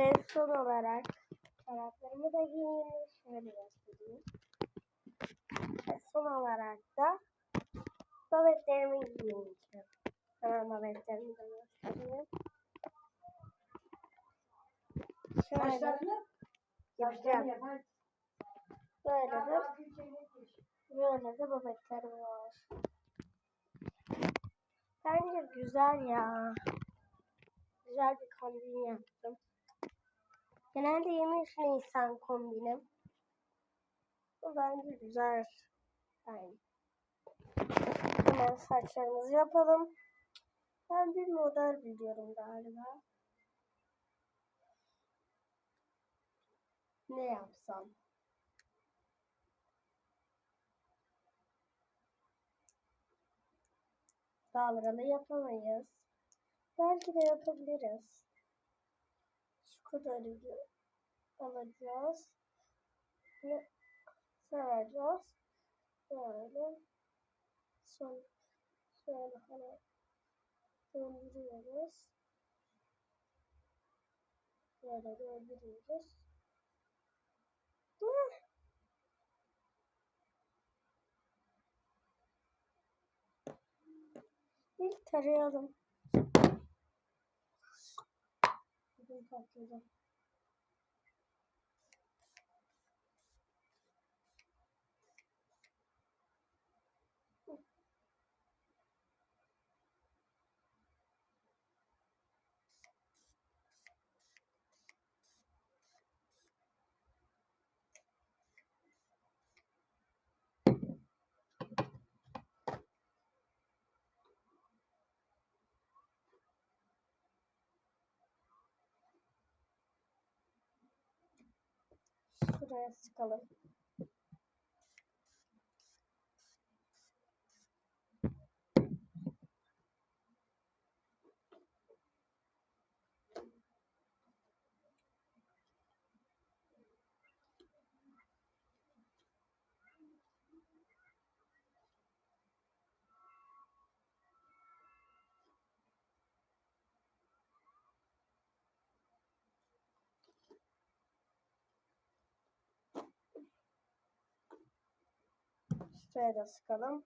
Ve son olarak çoraplarımı da giyeyim. Şöyle göstereyim. Ve son olarak da babetlerimi giyeyim. Hemen babetlerimi de göstereyim. Şöyle yapacağım. Böyle de böyle de babetlerim var. Bence güzel ya. Güzel bir kombin yaptım. Genelde 23 Nisan kombinim. Bu bence güzel. Yani. Hemen saçlarımızı yapalım. Ben bir model biliyorum galiba. Ne yapsam? Dalgalı yapamayız. Belki de yapabiliriz. Kadarını alacağız. Ve saracağız. Böyle. Son şöyle hani döndürüyoruz. Böyle döndürüyoruz. Hıh. İlk tarayalım. Bugün patladı. Şuraya sıkalım. Şuraya da sıkalım.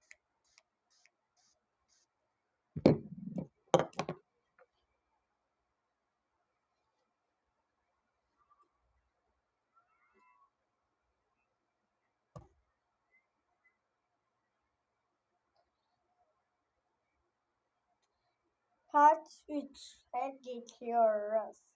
Part 3'e geçiyoruz.